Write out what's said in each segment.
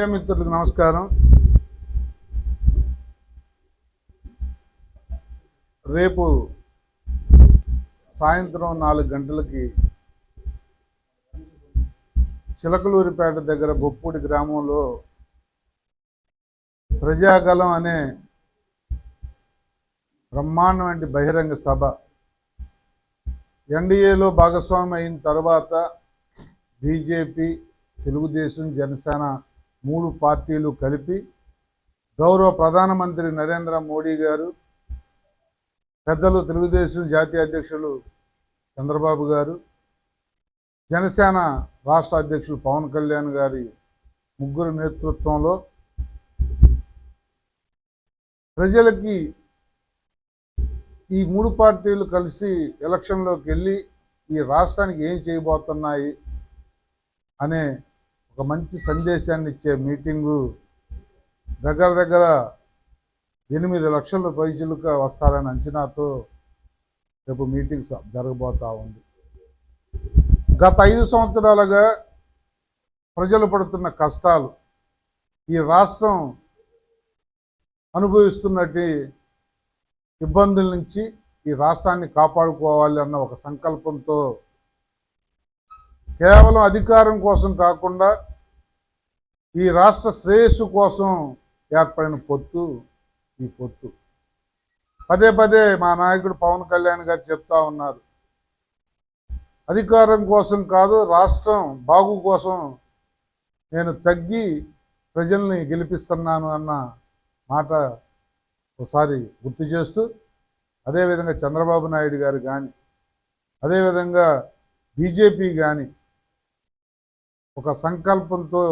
Media మిత్రులకు నమస్కారం. రేపు సాయంత్రం నాలుగు గంటలకి చిలకలూరిపేట దగ్గర బొప్పూడి గ్రామంలో ప్రజాగలం అనే బ్రహ్మాండమైన బహిరంగ సభ ఎన్డీఏలో భాగస్వామి అయిన తర్వాత బీజేపీ తెలుగుదేశం జనసేన మూడు పార్టీలు కలిపి గౌరవ ప్రధానమంత్రి నరేంద్ర మోడీ గారు పెద్దలు తెలుగుదేశం జాతీయ అధ్యక్షులు చంద్రబాబు గారు జనసేన రాష్ట్ర అధ్యక్షులు పవన్ కళ్యాణ్ గారి ముగ్గురు నేతృత్వంలో ప్రజలకి ఈ మూడు పార్టీలు కలిసి ఎలక్షన్లోకి వెళ్ళి ఈ రాష్ట్రానికి ఏం చేయబోతున్నాయి అనే ఒక మంచి సందేశాన్ని ఇచ్చే మీటింగు దగ్గర దగ్గర ఎనిమిది లక్షల పైసలుగా వస్తారని అంచనాతో రేపు మీటింగ్ జరగబోతూ ఉంది. గత ఐదు సంవత్సరాలుగా ప్రజలు పడుతున్న కష్టాలు ఈ రాష్ట్రం అనుభవిస్తున్నటి ఇబ్బందుల నుంచి ఈ రాష్ట్రాన్ని కాపాడుకోవాలి అన్న ఒక సంకల్పంతో కేవలం అధికారం కోసం కాకుండా ఈ రాష్ట్ర శ్రేయస్సు కోసం ఏర్పడిన పొత్తు ఈ పొత్తు. పదే పదే మా నాయకుడు పవన్ కళ్యాణ్ గారు చెప్తా ఉన్నారు. అధికారం కోసం కాదు రాష్ట్రం బాగు కోసం నేను తగ్గి ప్రజల్ని గెలిపిస్తున్నాను అన్న మాట ఒకసారి గుర్తు చేస్తూ అదేవిధంగా చంద్రబాబు నాయుడు గారు కానీ అదేవిధంగా బీజేపీ కానీ ఒక సంకల్పంతో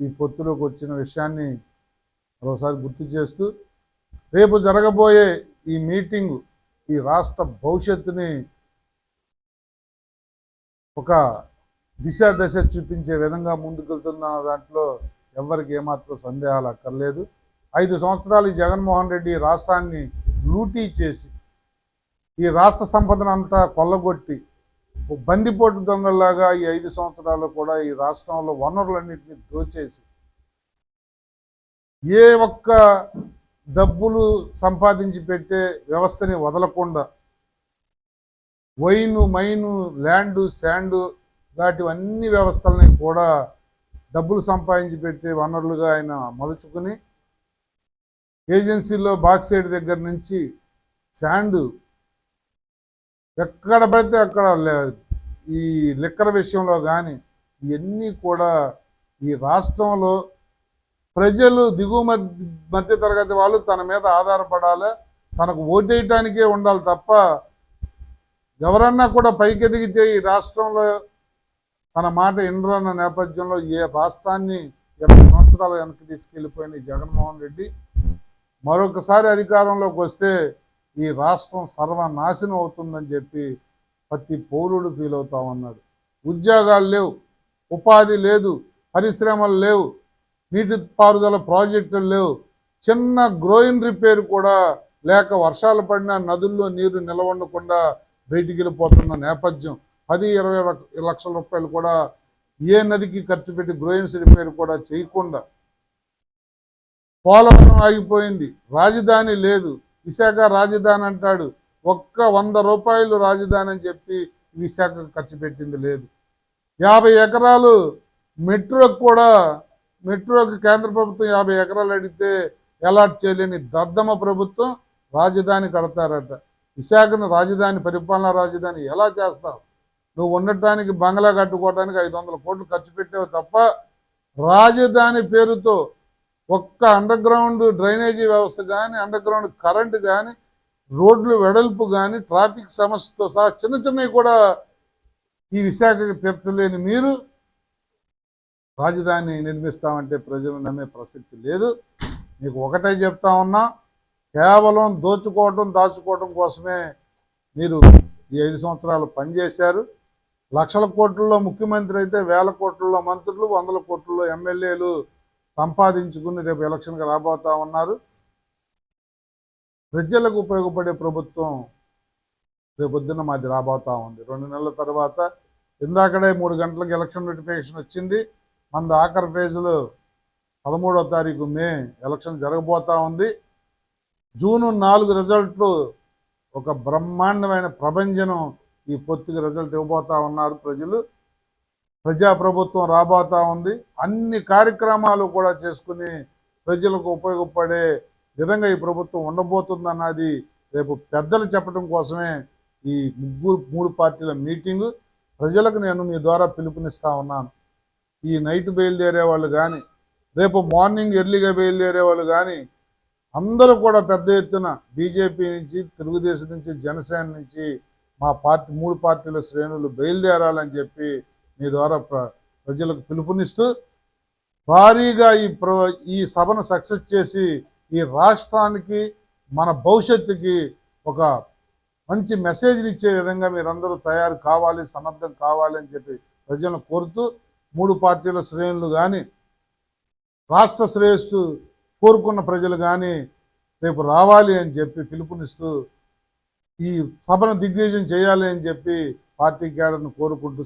ఈ పొత్తులోకి వచ్చిన విషయాన్ని మరోసారి గుర్తు చేస్తూ రేపు జరగబోయే ఈ మీటింగ్ ఈ రాష్ట్ర భవిష్యత్తుని ఒక దిశ దశ చూపించే విధంగా ముందుకెళ్తుందన్న దాంట్లో ఎవరికి ఏమాత్రం సందేహాలు అక్కర్లేదు. ఐదు సంవత్సరాలు ఈ జగన్మోహన్ రెడ్డి రాష్ట్రాన్ని లూటీ చేసి ఈ రాష్ట్ర సంపదనంతా కొల్లగొట్టి బందిపోటు దొంగల్లాగా ఈ ఐదు సంవత్సరాలు కూడా ఈ రాష్ట్రంలో వనరులన్నింటినీ దోచేసి ఏ ఒక్క డబ్బులు సంపాదించి పెట్టే వ్యవస్థని వదలకుండా వైను మైను ల్యాండు శాండు లాంటివన్నీ వ్యవస్థలని కూడా డబ్బులు సంపాదించి పెట్టే వనరులుగా ఆయన మలుచుకుని ఏజెన్సీలో బాక్సైడ్ దగ్గర నుంచి శాండు ఎక్కడ పడితే అక్కడ లే- ఈ లిక్కర్ విషయంలో కానీ ఇవన్నీ కూడా ఈ రాష్ట్రంలో ప్రజలు దిగువ మధ్య మధ్య తరగతి వాళ్ళు తన మీద ఆధారపడాలి తనకు ఓటేయటానికే ఉండాలి తప్ప ఎవరన్నా కూడా పైకెదిగితే ఈ రాష్ట్రంలో తన మాట ఇండ్రన్న నేపథ్యంలో ఏ రాష్ట్రాన్ని ఇరవై సంవత్సరాలు వెనక్కి తీసుకెళ్ళిపోయిన జగన్మోహన్ రెడ్డి మరొకసారి అధికారంలోకి వస్తే ఈ రాష్ట్రం సర్వనాశనం అవుతుందని చెప్పి ప్రతి పౌరుడు ఫీల్ అవుతా ఉన్నాడు. ఉద్యోగాలు లేవు ఉపాధి లేదు పరిశ్రమలు లేవు నీటిపారుదల ప్రాజెక్టులు లేవు చిన్న గ్రోయిన్ రిపేర్ కూడా లేక వర్షాలు పడినా నదుల్లో నీరు నిలవండకుండా బయటికి వెళ్ళిపోతున్న నేపథ్యం పది ఇరవై లక్షల రూపాయలు కూడా ఏ నదికి ఖర్చు పెట్టి గ్రోయిన్స్ రిపేర్ కూడా చేయకుండా పోలవరం ఆగిపోయింది రాజధాని లేదు విశాఖ రాజధాని అంటాడు. ఒక్క వంద రూపాయలు రాజధాని అని చెప్పి విశాఖ ఖర్చు పెట్టింది లేదు. యాభై ఎకరాలు మెట్రోకి కూడా మెట్రోకి కేంద్ర ప్రభుత్వం యాభై ఎకరాలు అడిగితే అలాట్ చేయలేని దద్దమ్మ ప్రభుత్వం రాజధాని కడతారట. విశాఖను రాజధాని పరిపాలనా రాజధాని ఎలా చేస్తావు? నువ్వు ఉండటానికి బంగ్లా కట్టుకోవడానికి ఐదు వందల కోట్లు ఖర్చు పెట్టావు తప్ప రాజధాని పేరుతో ఒక్క అండర్ గ్రౌండ్ డ్రైనేజీ వ్యవస్థ కానీ అండర్ గ్రౌండ్ కరెంట్ కానీ రోడ్లు వెడల్పు కానీ ట్రాఫిక్ సమస్యతో సహా చిన్న చిన్నవి కూడా ఈ విశాఖకి తీర్చలేని మీరు రాజధాని నిర్మిస్తామంటే ప్రజలు నమ్మే ప్రసక్తి లేదు. మీకు ఒకటే చెప్తా ఉన్నా కేవలం దోచుకోవటం దాచుకోవటం కోసమే మీరు ఈ ఐదు సంవత్సరాలు పనిచేశారు. లక్షల కోట్లలో ముఖ్యమంత్రి అయితే వేల కోట్లలో మంత్రులు వందల కోట్లలో ఎమ్మెల్యేలు సంపాదించుకుని రేపు ఎలక్షన్కి రాబోతా ఉన్నారు. ప్రజలకు ఉపయోగపడే ప్రభుత్వం రేపొద్దున మాది రాబోతా ఉంది. రెండు నెలల తర్వాత ఇందాకడే మూడు గంటలకు ఎలక్షన్ నోటిఫికేషన్ వచ్చింది. మన ఆఖరి ఫేజ్లో పదమూడో తారీఖు మే ఎలక్షన్ జరగబోతా ఉంది. జూను నాలుగు రిజల్ట్లు ఒక బ్రహ్మాండమైన ప్రభంజనం ఈ పొత్తుకి రిజల్ట్ ఇవ్వబోతా ఉన్నారు ప్రజలు. ప్రజాప్రభుత్వం రాబోతా ఉంది. అన్ని కార్యక్రమాలు కూడా చేసుకుని ప్రజలకు ఉపయోగపడే విధంగా ఈ ప్రభుత్వం ఉండబోతుందన్నది రేపు పెద్దలు చెప్పడం కోసమే ఈ ముగ్గురు మూడు పార్టీల మీటింగు. ప్రజలకు నేను మీ ద్వారా పిలుపునిస్తా ఉన్నాను. ఈ నైట్ బయలుదేరే వాళ్ళు కానీ రేపు మార్నింగ్ ఎర్లీగా బయలుదేరే వాళ్ళు కానీ అందరూ కూడా పెద్ద ఎత్తున బీజేపీ నుంచి తెలుగుదేశం నుంచి జనసేన నుంచి మా పార్టీ మూడు పార్టీల శ్రేణులు బయలుదేరాలని చెప్పి మీ ద్వారా ప్ర- ప్రజలకు పిలుపునిస్తూ భారీగా ఈ ప్ర ఈ సభను సక్సెస్ చేసి ఈ రాష్ట్రానికి మన భవిష్యత్తుకి ఒక మంచి మెసేజ్ని ఇచ్చే విధంగా మీరందరూ తయారు కావాలి సన్నద్ధం కావాలి అని చెప్పి ప్రజలను కోరుతూ మూడు పార్టీల శ్రేణులు కానీ రాష్ట్ర శ్రేయస్సు కోరుకున్న ప్రజలు కానీ రేపు రావాలి అని చెప్పి పిలుపునిస్తూ ఈ సభను దిగ్విజయం చేయాలి అని చెప్పి పార్టీ క్యాడర్ను కోరుకుంటూ